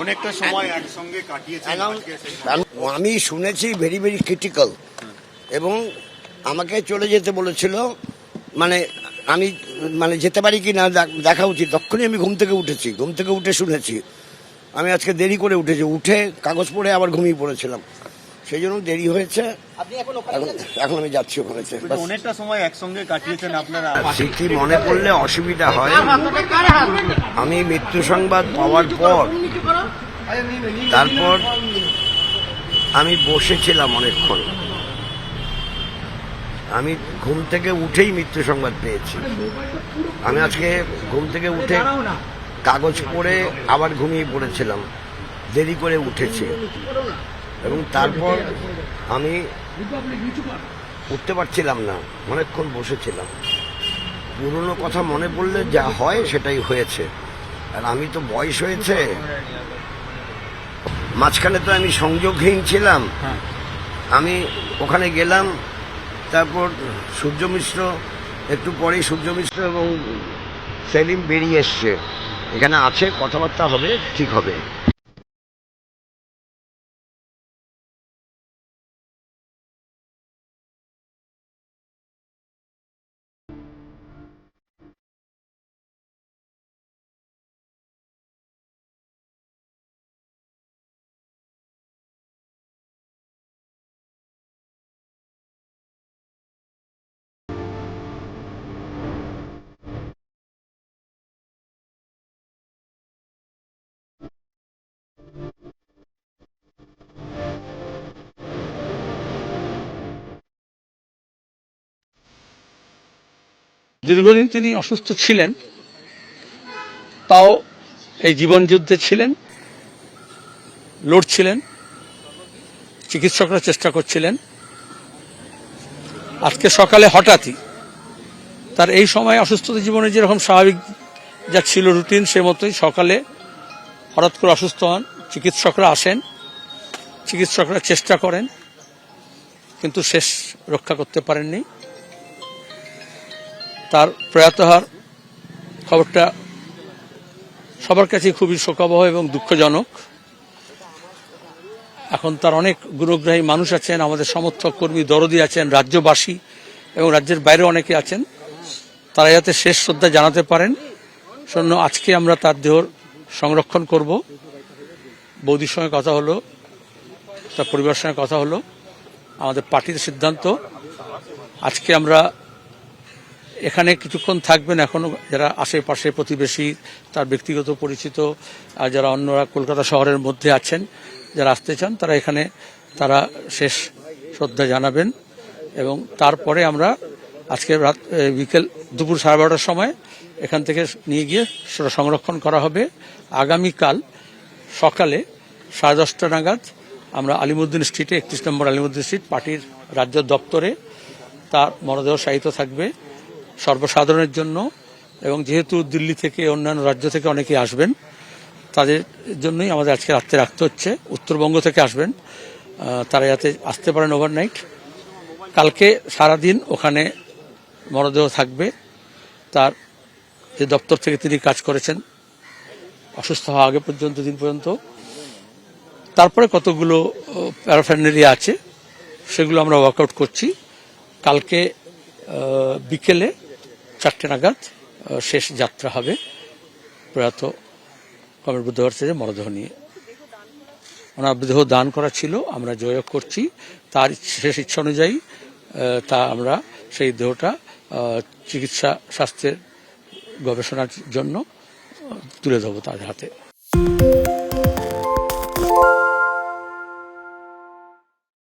অনেকটা সময় একসঙ্গে আমি শুনেছি ভেরি ভেরি ক্রিটিক্যাল। এবং আমাকে চলে যেতে বলেছিল মানে আমি মানে যেতে পারি কি না দেখা উচিত। তখনই আমি ঘুম থেকে উঠেছি ঘুম থেকে উঠে শুনেছি। আমি আজকে দেরি করে উঠেছি উঠে কাগজ পড়ে আবার ঘুমিয়ে পড়েছিলাম। সেই জন্য দেরি হয়েছে। এখন এখন আমি যাচ্ছি ওখানে। অনেকটা সময় একসঙ্গে কাটিয়েছেন আপনারা। স্মৃতি মনে পড়লে অসুবিধা হয়? আমি মৃত্যু সংবাদ পাওয়ার পর তারপর আমি বসেছিলাম অনেকক্ষণ। আমি ঘুম থেকে উঠেই মৃত্যু সংবাদ পেয়েছি। আমি আজকে ঘুম থেকে উঠে কাগজ পড়ে আবার ঘুমিয়ে পড়েছিলাম। দেরি করে উঠেছি। এবং তারপর আমি উঠতে পারছিলাম না অনেকক্ষণ বসেছিলাম। পুরনো কথা মনে পড়লে যা হয় সেটাই হয়েছে। আর আমি তো বয়স হয়েছে। মাঝখানে তো আমি সংযোগহীন ছিলাম। আমি ওখানে গেলাম তারপর সূর্য মিশ্র একটু পরেই সূর্য মিশ্র এবং সেলিম বেরিয়ে এসছে। এখানে আছে কথাবার্তা হবে ঠিক হবে। দীর্ঘদিন তিনি অসুস্থ ছিলেন, তাও এই জীবন যুদ্ধে ছিলেন, লড়ছিলেন, চিকিৎসকরা চেষ্টা করছিলেন। আজকে সকালে হঠাৎই তার এই সময় অসুস্থতা জীবনে যেরকম স্বাভাবিক যা ছিল রুটিন, সে মতোই সকালে হঠাৎ করে অসুস্থ হন, চিকিৎসকরা আসেন, চিকিৎসকরা চেষ্টা করেন, কিন্তু শেষ রক্ষা করতে পারেননি। তার প্রয়াত হওয়ার খবরটা সবার কাছে খুবই শোকাবহ এবং দুঃখজনক। এখন তার অনেক গুণগ্রাহী মানুষ আছেন, আমাদের সমর্থক কর্মী দরদি আছেন, রাজ্যবাসী এবং রাজ্যের বাইরে অনেকে আছেন। তারা যাতে শেষ শ্রদ্ধা জানাতে পারেন শূন্য আজকে আমরা তার দেহ সংরক্ষণ করব। বৌদির সঙ্গে কথা হলো, তার পরিবারের সঙ্গে কথা হলো, আমাদের পার্টির সিদ্ধান্ত। আজকে আমরা এখানে কিছুক্ষণ থাকবেন এখনও যারা আশেপাশে প্রতিবেশী, তার ব্যক্তিগত পরিচিত, আর যারা অন্যরা কলকাতা শহরের মধ্যে আছেন, যারা আসতে চান, তারা এখানে, তারা শেষ শ্রদ্ধা জানাবেন। এবং তারপরে আমরা আজকে রাত বিকেল দুপুর সাড়ে বারোটার সময় এখান থেকে নিয়ে গিয়ে সেটা সংরক্ষণ করা হবে। আগামীকাল সকালে সাড়ে দশটা নাগাদ আমরা আলিমুদ্দিন স্ট্রিটে, একত্রিশ নম্বর আলিমুদ্দিন স্ট্রিট, পার্টির রাজ্য দপ্তরে তার মরদেহ সাহিত্য থাকবে। সর্বসাধারণের জন্য, এবং যেহেতু দিল্লি থেকে অন্যান্য রাজ্য থেকে অনেকে আসবেন, তাদের জন্যই আমাদের আজকে রাত্রে রাখতে হচ্ছে। উত্তরবঙ্গ থেকে আসবেন তারা যাতে আসতে পারেন ওভারনাইট কালকে সারাদিন ওখানে মরদেহ থাকবে। তার যে দপ্তর থেকে তিনি কাজ করেছেন, অসুস্থ হওয়া আগে পর্যন্ত, দিন পর্যন্ত। তারপরে কতগুলো প্যারাফ্যান্ডেরিয়া আছে, সেগুলো আমরা ওয়ার্কআউট করছি। কালকে বিকেলে চারটে নাগাদ শেষ যাত্রা হবে। প্রয়াত কমের থেকে মরদেহ নিয়ে। ওনার দেহ দান করা ছিল, আমরা জয়ক করছি। তার শেষ ইচ্ছা অনুযায়ী তা আমরা সেই দেহটা চিকিৎসা স্বাস্থ্যের গবেষণার জন্য তুলে ধরবো তার হাতে।